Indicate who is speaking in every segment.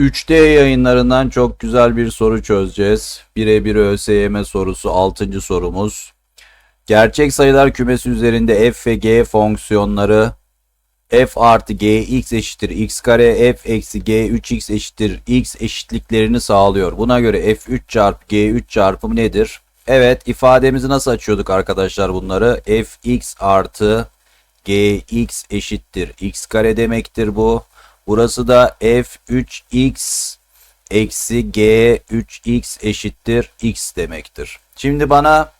Speaker 1: 3D yayınlarından çok güzel bir soru çözeceğiz. Birebir ÖSYM sorusu 6. sorumuz. Gerçek sayılar kümesi üzerinde f ve g fonksiyonları f artı gx eşittir x kare f eksi g 3x eşittir x eşitliklerini sağlıyor. Buna göre f3 çarpı g3 çarpımı nedir? Evet ifademizi nasıl açıyorduk arkadaşlar bunları? fx artı gx eşittir x kare demektir bu. Burası da f3x eksi g3x eşittir x demektir. Şimdi bana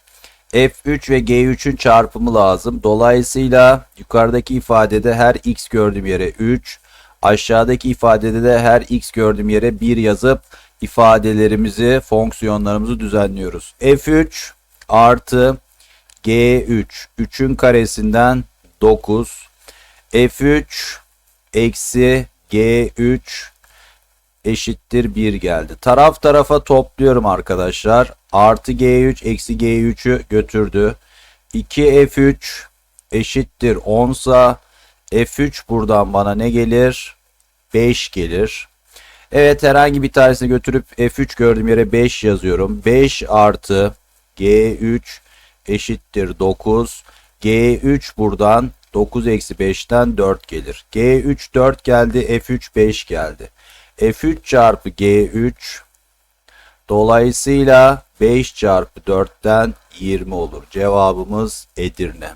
Speaker 1: f3 ve g3'ün çarpımı lazım. Dolayısıyla yukarıdaki ifadede her x gördüğüm yere 3, aşağıdaki ifadede de her x gördüğüm yere 1 yazıp ifadelerimizi, fonksiyonlarımızı düzenliyoruz. f3 artı g3, 3'ün karesinden 9, f3 eksi g3 eşittir 1 geldi. Taraf tarafa topluyorum arkadaşlar. Artı g3 eksi g3'ü götürdü. 2f3 eşittir 10 sa f3 buradan bana ne gelir? 5 gelir. Evet herhangi bir tanesini götürüp f3 gördüğüm yere 5 yazıyorum. 5 artı g3 eşittir 9. g3 buradan 9 eksi 5'ten 4 gelir. g3 4 geldi f3 5 geldi. f3 çarpı g3 dolayısıyla 5 çarpı 4'ten 20 olur. Cevabımız Edirne.